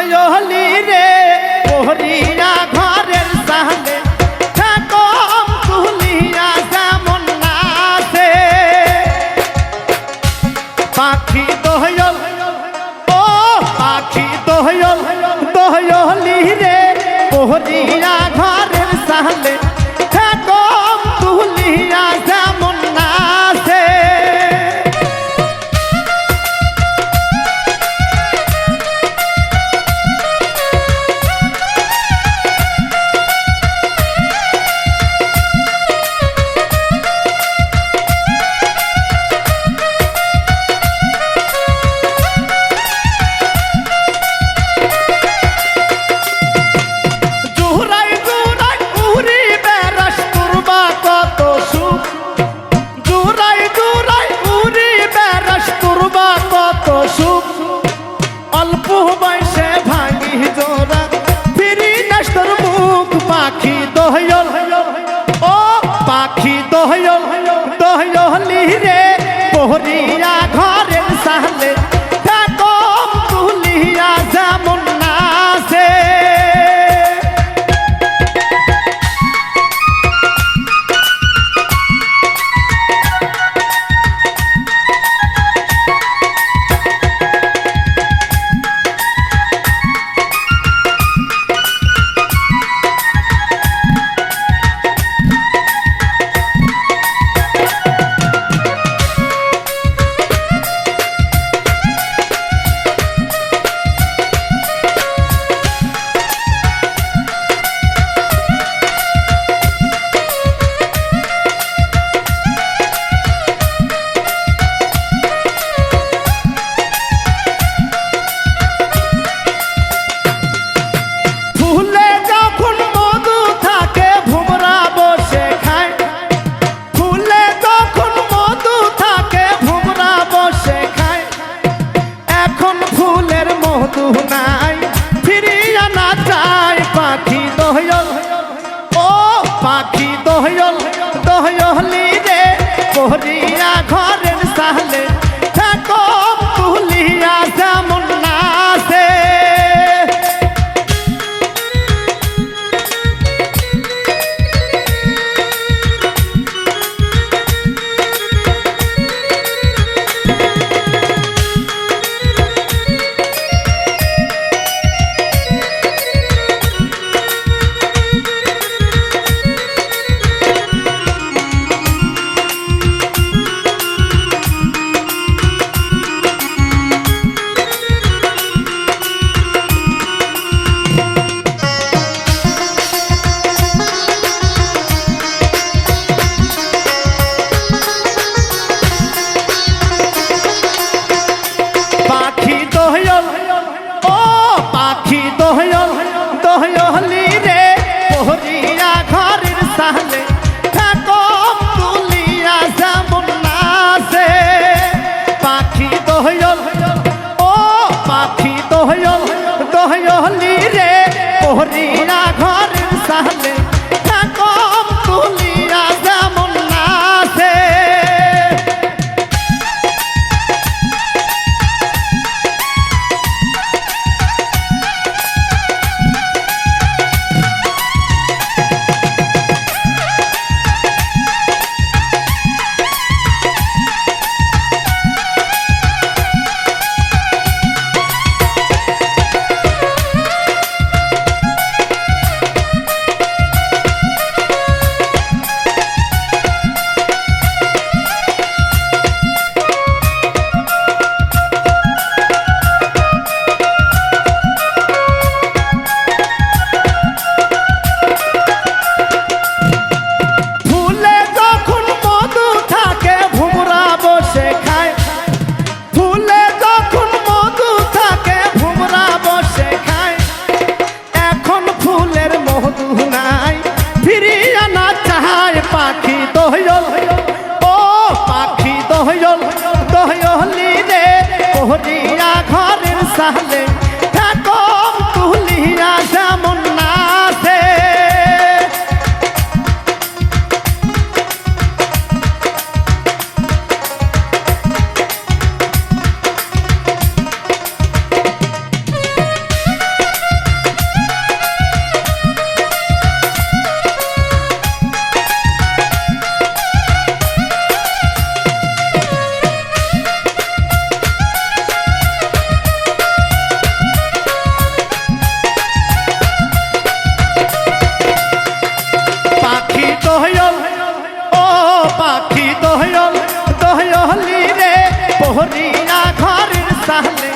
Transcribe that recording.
নয়লি রে পহরিয়া ঘরের সামনে। ঠাকম তুলিয়া যেমন নাচে পাখি দহয়ল, ও পাখি দহয়ল দহয়লি রে পহরিয়া ঘরের সামনে। দহল দহলি রে করিয়া ঘরের সাহলে হরিণা সাহলে Dale.